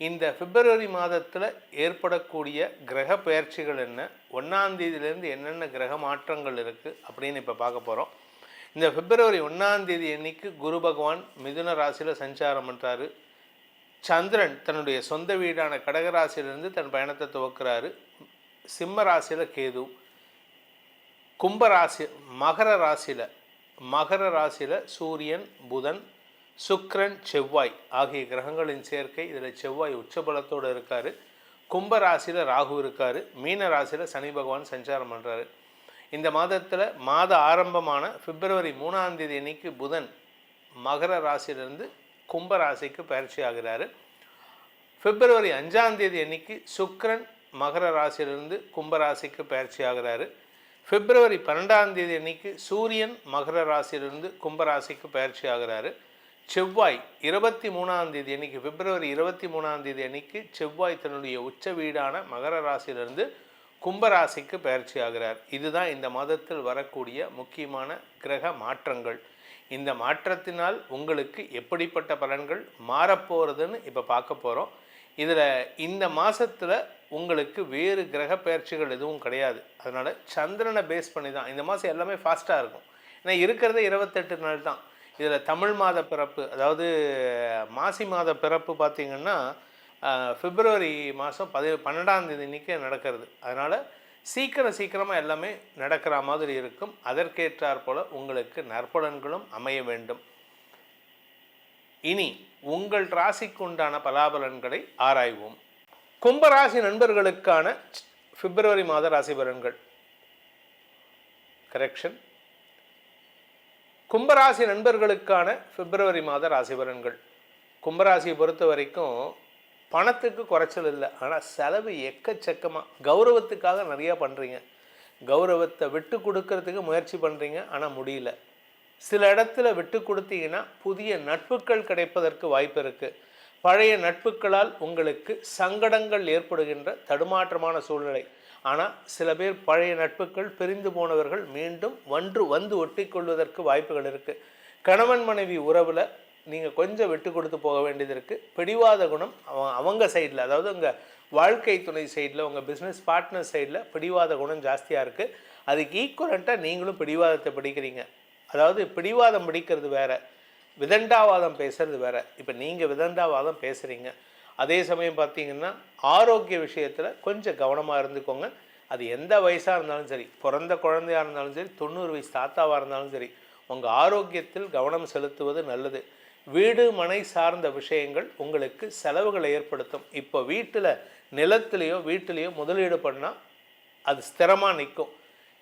இந்த பிப்ரவரி மாதத்தில் ஏற்படக்கூடிய கிரக பெயர்ச்சிகள் என்ன? ஒன்றாந்தேதியிலேருந்து என்னென்ன கிரக மாற்றங்கள் இருக்குது அப்படின்னு இப்போ பார்க்க போகிறோம் இந்த பிப்ரவரி ஒன்றாந்தேதி அன்னைக்கு குரு பகவான் மிதுன ராசியில் சஞ்சாரம் பண்ணுறாரு சந்திரன் தன்னுடைய சொந்த வீடான கடகராசியிலிருந்து தன் பயணத்தை துவக்கிறாரு. சிம்ம ராசியில் கேது கும்பராசி மகர ராசியில் மகர ராசியில் சூரியன் புதன் சுக்ரன் செவ்வாய் ஆகிய கிரகங்களின் சேர்க்கை. இதில் செவ்வாய் உச்சபலத்தோடு இருக்கார். கும்ப ராசியில் ராகு இருக்கார். மீன ராசியில் சனி பகவான் சஞ்சாரம் பண்ணுறாரு இந்த மாதத்தில் மாத ஆரம்பமான பிப்ரவரி மூணாம் தேதி அன்னைக்கு புதன் மகர ராசியிலிருந்து கும்ப ராசிக்கு பயிற்சி ஆகிறாரு. பிப்ரவரி அஞ்சாம் தேதி அன்னைக்கு சுக்ரன் மகர ராசியிலிருந்து கும்பராசிக்கு பயிற்சி ஆகிறாரு. பிப்ரவரி பன்னெண்டாம் தேதி அன்னைக்கு சூரியன் மகர ராசியிலிருந்து கும்பராசிக்கு பயிற்சி ஆகிறாரு. செவ்வாய் இருபத்தி மூணாம் தேதி அன்னைக்கு பிப்ரவரி இருபத்தி மூணாம் தேதி அன்னைக்கு செவ்வாய் தன்னுடைய உச்ச வீடான மகர ராசியிலிருந்து கும்பராசிக்கு பயிற்சி ஆகிறார். இதுதான் இந்த மாதத்தில் வரக்கூடிய முக்கியமான கிரக மாற்றங்கள். இந்த மாற்றத்தினால் உங்களுக்கு எப்படிப்பட்ட பலன்கள் மாறப்போகிறதுன்னு இப்போ பார்க்க போகிறோம் இதில் இந்த மாதத்தில் உங்களுக்கு வேறு கிரக பயிற்சிகள் எதுவும் கிடையாது. அதனால் சந்திரனை பேஸ் பண்ணி தான். இந்த மாதம் எல்லாமே ஃபாஸ்ட்டாக இருக்கும். ஏன்னா இருக்கிறதே இருபத்தெட்டு நாள் தான் இதில் தமிழ் மாத பிறப்பு அதாவது மாசி மாத பிறப்பு பார்த்திங்கன்னா பிப்ரவரி மாதம் பதி பன்னெண்டாம் தேதி இன்றைக்கி நடக்கிறது. அதனால் சீக்கிரம் சீக்கிரமாக எல்லாமே நடக்கிற மாதிரி இருக்கும். அதற்கேற்றாற் போல் உங்களுக்கு நற்பலன்களும் அமைய வேண்டும். இனி உங்கள் ராசிக்கு உண்டான பலாபலன்களை ஆராய்வோம். கும்பராசி நண்பர்களுக்கான பிப்ரவரி மாத ராசி பலன்கள். கரெக்ஷன் கும்பராசி நண்பர்களுக்கான பிப்ரவரி மாத ராசி பலன்கள் கும்பராசியை பொறுத்த வரைக்கும் பணத்துக்கு குறைச்சல் இல்லை. ஆனால் செலவு எக்கச்சக்கமாக கௌரவத்துக்காக நிறையா பண்ணுறீங்க கௌரவத்தை விட்டு கொடுக்கறதுக்கு முயற்சி பண்ணுறீங்க ஆனால் முடியல. சில இடத்துல விட்டு கொடுத்தீங்கன்னா புதிய நட்புகள் கிடைப்பதற்கு வாய்ப்பு இருக்குது பழைய நட்புகளால் உங்களுக்கு சங்கடங்கள் ஏற்படுகின்ற தடுமாற்றமான சூழ்நிலை. ஆனால் சில பேர் பழைய நட்புகள் பிரிந்து போனவர்கள் மீண்டும் ஒன்று வந்து ஒட்டி கொள்வதற்கு வாய்ப்புகள் இருக்குது கணவன் மனைவி உறவில் நீங்கள் கொஞ்சம் விட்டு கொடுத்து போக வேண்டியது இருக்குது பிடிவாத குணம் அவங்க அவங்க சைடில் அதாவது உங்கள் வாழ்க்கை துணை சைடில் உங்கள் பிஸ்னஸ் பார்ட்னர் சைடில் பிடிவாத குணம் ஜாஸ்தியாக இருக்குது அதுக்கு ஈக்குவலண்ட்டாக நீங்களும் பிடிவாதத்தை பிடிக்கிறீங்க. அதாவது பிடிவாதம் பிடிக்கிறது வேற விதண்டாவாதம் பேசுகிறது வேறு. இப்போ நீங்கள் விதண்டாவாதம் பேசுகிறீங்க அதே சமயம் பார்த்தீங்கன்னா ஆரோக்கிய விஷயத்தில் கொஞ்சம் கவனமாக இருந்துக்கோங்க. அது எந்த வயசாக இருந்தாலும் சரி பிறந்த குழந்தையாக இருந்தாலும் சரி தொண்ணூறு வயசு தாத்தாவாக இருந்தாலும் சரி உங்கள் ஆரோக்கியத்தில் கவனம் செலுத்துவது நல்லது. வீடு மனை சார்ந்த விஷயங்கள் உங்களுக்கு செலவுகளை ஏற்படுத்தும். இப்போ வீட்டில் நிலத்திலேயோ வீட்டிலேயோ முதலீடு பண்ணால் அது ஸ்திரமாக நிற்கும்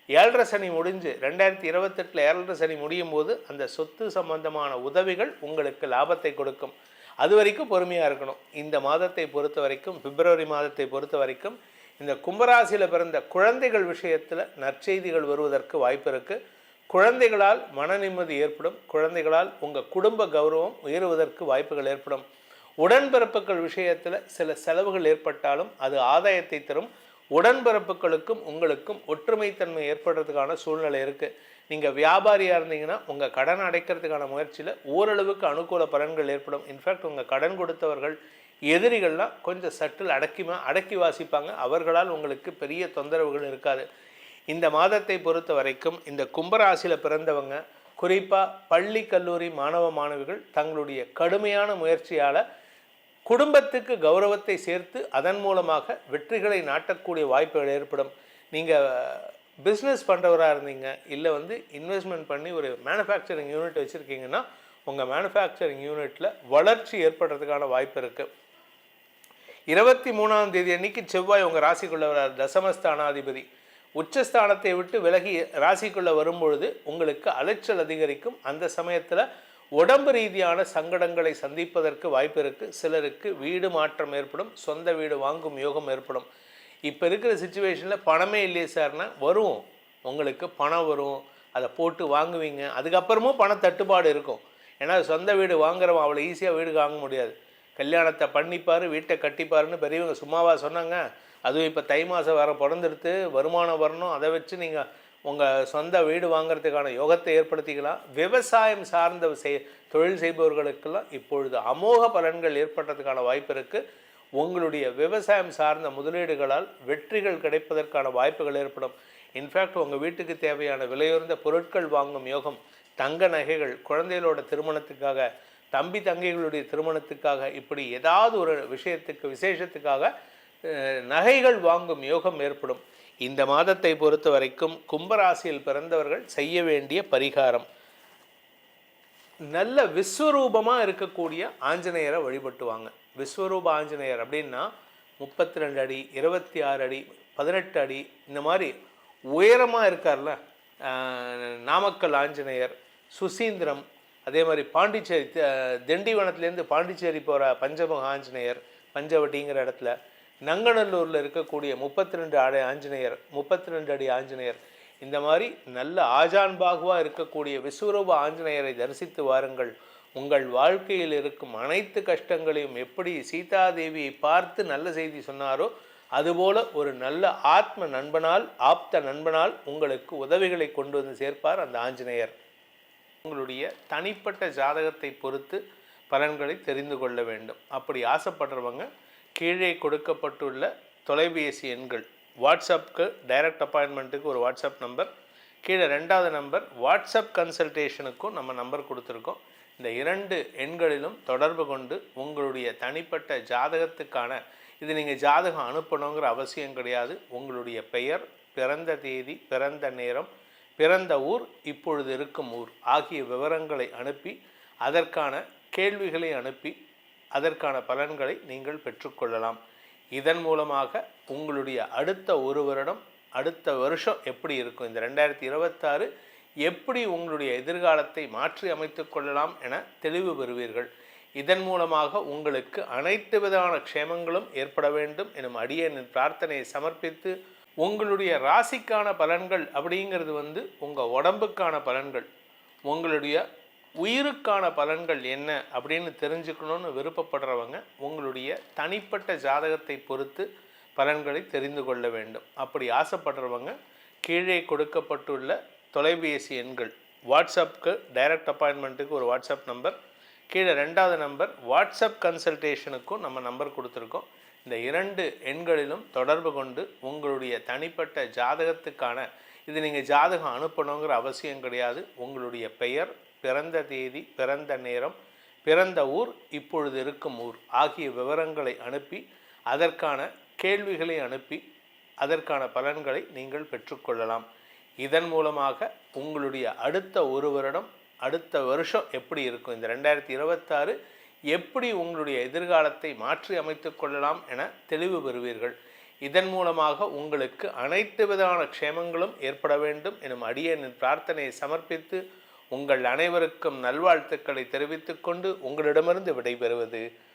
ஏழரை சனி முடிஞ்சு ரெண்டாயிரத்தி இருபத்தெட்டில் ஏழரை சனி முடியும் போது அந்த சொத்து சம்பந்தமான உதவிகள் உங்களுக்கு லாபத்தை கொடுக்கும். அது வரைக்கும் பொறுமையாக இருக்கணும். இந்த மாதத்தை பொறுத்த வரைக்கும் பிப்ரவரி மாதத்தை பொறுத்த வரைக்கும் இந்த கும்பராசியில் பிறந்த குழந்தைகள் விஷயத்தில் நற்செய்திகள் வருவதற்கு வாய்ப்பு இருக்குது குழந்தைகளால் மன நிம்மதி ஏற்படும். குழந்தைகளால் உங்கள் குடும்ப கௌரவம் உயருவதற்கு வாய்ப்புகள் ஏற்படும். உடன்பிறப்புகள் விஷயத்தில் சில செலவுகள் ஏற்பட்டாலும் அது ஆதாயத்தை தரும். உடன்பிறப்புகளுக்கும் உங்களுக்கும் ஒற்றுமைத்தன்மை ஏற்படுறதுக்கான சூழ்நிலை இருக்குது நீங்கள் வியாபாரியாக இருந்தீங்கன்னா உங்கள் கடன் அடைக்கிறதுக்கான முயற்சியில் ஓரளவுக்கு அனுகூல பலன்கள் ஏற்படும். இன்ஃபேக்ட் உங்கள் கடன் கொடுத்தவர்கள் எதிரிகள்லாம் கொஞ்சம் சட்டில் அடக்கிமா அடக்கி வாசிப்பாங்க. அவர்களால் உங்களுக்கு பெரிய தொந்தரவுகள் இருக்காது. இந்த மாதத்தை பொறுத்த வரைக்கும் இந்த கும்பராசியில் பிறந்தவங்க குறிப்பாக பள்ளி கல்லூரி மாணவ மாணவிகள் தங்களுடைய கடுமையான முயற்சியால் குடும்பத்துக்கு கௌரவத்தை சேர்த்து அதன் மூலமாக வெற்றிகளை நாட்டக்கூடிய வாய்ப்புகள் ஏற்படும். நீங்கள் பிஸ்னஸ் பண்ணுறவராக இருந்தீங்க இல்லை வந்து இன்வெஸ்ட்மெண்ட் பண்ணி ஒரு மேனுஃபேக்சரிங் யூனிட் வச்சுருக்கீங்கன்னா உங்கள் மேனுஃபேக்சரிங் யூனிட்டில் வளர்ச்சி ஏற்படுறதுக்கான வாய்ப்பு இருக்குது இருபத்தி மூணாம் தேதி அன்னைக்கு செவ்வாய் உங்கள் ராசிக்குள்ள வரார் தசமஸ்தானாதிபதி. உச்சஸ்தானத்தை விட்டு விலகி ராசிக்குள்ளே வரும்பொழுது உங்களுக்கு அலைச்சல் அதிகரிக்கும். அந்த சமயத்தில் உடம்பு ரீதியான சங்கடங்களை சந்திப்பதற்கு வாய்ப்பு இருக்குது சிலருக்கு வீடு மாற்றம் ஏற்படும். சொந்த வீடு வாங்கும் யோகம் ஏற்படும். இப்போ இருக்கிற சுச்சுவேஷனில் பணமே இல்லையே சார்னா வரும். உங்களுக்கு பணம் வரும். அதை போட்டு வாங்குவீங்க. அதுக்கப்புறமும் பண தட்டுப்பாடு இருக்கும். ஏன்னா சொந்த வீடு வாங்குறவன் அவ்வளோ ஈஸியாக வீடு வாங்க முடியாது. கல்யாணத்தை பண்ணிப்பார் வீட்டை கட்டிப்பாருன்னு பெரியவங்க சும்மாவாக சொன்னாங்க. அதுவும் இப்போ தை மாதம் வர பிறந்துடுத்து வருமானம் வரணும். அதை வச்சு நீங்கள் உங்கள் சொந்த வீடு வாங்குறதுக்கான யோகத்தை ஏற்படுத்திக்கலாம். விவசாயம் சார்ந்த செய் தொழில் செய்பவர்களுக்கெல்லாம் இப்பொழுது அமோக பலன்கள் ஏற்படுறதுக்கான வாய்ப்பு இருக்குது உங்களுடைய விவசாயம் சார்ந்த முதலீடுகளால் வெற்றிகள் கிடைப்பதற்கான வாய்ப்புகள் ஏற்படும். இன்ஃபேக்ட் உங்கள் வீட்டுக்கு தேவையான விலையுறந்த பொருட்கள் வாங்கும் யோகம் தங்க நகைகள் குழந்தைகளோட திருமணத்துக்காக தம்பி தங்கைகளுடைய திருமணத்துக்காக இப்படி ஏதாவது ஒரு விஷயத்துக்கு விசேஷத்துக்காக நகைகள் வாங்கும் யோகம் ஏற்படும். இந்த மாதத்தை பொறுத்த வரைக்கும் கும்பராசியில் பிறந்தவர்கள் செய்ய வேண்டிய பரிகாரம். நல்ல விஸ்வரூபமாக இருக்கக்கூடிய ஆஞ்சநேயரை வழிபட்டுவாங்க. விஸ்வரூப ஆஞ்சநேயர் அப்படின்னா முப்பத்தி ரெண்டு அடி இருபத்தி ஆறு அடி பதினெட்டு அடி இந்த மாதிரி உயரமாக இருக்கார்ல நாமக்கல் ஆஞ்சநேயர் சுசீந்திரம் அதே மாதிரி பாண்டிச்சேரி த- திண்டிவனத்துலேருந்து பாண்டிச்சேரி போகிற பஞ்சமுக ஆஞ்சநேயர் பஞ்சவட்டிங்கிற இடத்துல நங்கநல்லூரில் இருக்கக்கூடிய முப்பத்தி ரெண்டு அடி ஆஞ்சநேயர் முப்பத்தி ரெண்டு அடி ஆஞ்சநேயர் இந்த மாதிரி நல்ல ஆஜான் பாகுவாக இருக்கக்கூடிய விஸ்வரூப ஆஞ்சநேயரை தரிசித்து வாருங்கள். உங்கள் வாழ்க்கையில் இருக்கும் அனைத்து கஷ்டங்களையும் எப்படி சீதாதேவியை பார்த்து நல்ல செய்தி சொன்னாரோ அதுபோல ஒரு நல்ல ஆத்ம நண்பனால் ஆப்த நண்பனால் உங்களுக்கு உதவிகளை கொண்டு வந்து சேர்ப்பார் அந்த ஆஞ்சநேயர். உங்களுடைய தனிப்பட்ட ஜாதகத்தை பொறுத்து பலன்களை தெரிந்து கொள்ள வேண்டும். அப்படி ஆசைப்படுறவங்க கீழே கொடுக்கப்பட்டுள்ள தொலைபேசி எண்கள் வாட்ஸ்அப்க்கு டைரக்ட் அப்பாயின்மெண்ட்டுக்கு ஒரு வாட்ஸ்அப் நம்பர் கீழே ரெண்டாவது நம்பர் வாட்ஸ்அப் கன்சல்டேஷனுக்கும் நம்ம நம்பர் கொடுத்துருக்கோம். இந்த இரண்டு எண்களிலும் தொடர்பு கொண்டு உங்களுடைய தனிப்பட்ட ஜாதகத்துக்கான இது நீங்கள் ஜாதகம் அனுப்பணுங்கிற அவசியம் கிடையாது. உங்களுடைய பெயர் பிறந்த தேதி பிறந்த நேரம் பிறந்த ஊர் இப்பொழுது இருக்கும் ஊர் ஆகிய விவரங்களை அனுப்பி அதற்கான கேள்விகளை அனுப்பி அதற்கான பலன்களை நீங்கள் பெற்றுக்கொள்ளலாம். இதன் மூலமாக உங்களுடைய அடுத்த ஒரு வருடம் அடுத்த வருஷம் எப்படி இருக்கும்? இந்த ரெண்டாயிரத்தி இருபத்தாறு எப்படி உங்களுடைய எதிர்காலத்தை மாற்றி அமைத்து கொள்ளலாம் என தெளிவு பெறுவீர்கள். இதன் மூலமாக உங்களுக்கு அனைத்து விதமான க்ஷேமங்களும் ஏற்பட வேண்டும் எனும் அடியனின் பிரார்த்தனையை சமர்ப்பித்து உங்களுடைய ராசிக்கான பலன்கள் அப்படிங்கிறது வந்து உங்கள் உடம்புக்கான பலன்கள் உங்களுடைய உயிருக்கான பலன்கள் என்ன அப்படின்னு தெரிஞ்சுக்கணும்னு விருப்பப்படுறவங்க உங்களுடைய தனிப்பட்ட ஜாதகத்தை பொறுத்து பலன்களை தெரிந்து கொள்ள வேண்டும். அப்படி ஆசைப்படுறவங்க கீழே கொடுக்கப்பட்டுள்ள தொலைபேசி எண்கள் வாட்ஸ்அப்க்கு டைரக்ட் அப்பாயின்மெண்ட்டுக்கு ஒரு வாட்ஸ்அப் நம்பர் கீழே ரெண்டாவது நம்பர் வாட்ஸ்அப் கன்சல்டேஷனுக்கும் நம்ம நம்பர் கொடுத்துருக்கோம். இந்த இரண்டு எண்களிலும் தொடர்பு கொண்டு உங்களுடைய தனிப்பட்ட ஜாதகத்துக்கான இது நீங்கள் ஜாதகம் அனுப்பணுங்கிற அவசியம் கிடையாது. உங்களுடைய பெயர் பிறந்த தேதி பிறந்த நேரம் பிறந்த ஊர் இப்பொழுது இருக்கும் ஊர் ஆகிய விவரங்களை அனுப்பி அதற்கான கேள்விகளை அனுப்பி அதற்கான பலன்களை நீங்கள் பெற்றுக்கொள்ளலாம். இதன் மூலமாக உங்களுடைய அடுத்த ஒரு வருடம் அடுத்த வருஷம் எப்படி இருக்கும்? இந்த ரெண்டாயிரத்தி இருபத்தாறு எப்படி உங்களுடைய எதிர்காலத்தை மாற்றி அமைத்து கொள்ளலாம் என தெளிவு பெறுவீர்கள். இதன் மூலமாக உங்களுக்கு அனைத்து விதமான க்ஷேமங்களும் ஏற்பட வேண்டும் எனும் அடியனின் பிரார்த்தனையை சமர்ப்பித்து உங்கள் அனைவருக்கும் நல்வாழ்த்துக்களை தெரிவித்துக்கொண்டு உங்களிடமிருந்து விடைபெறுவது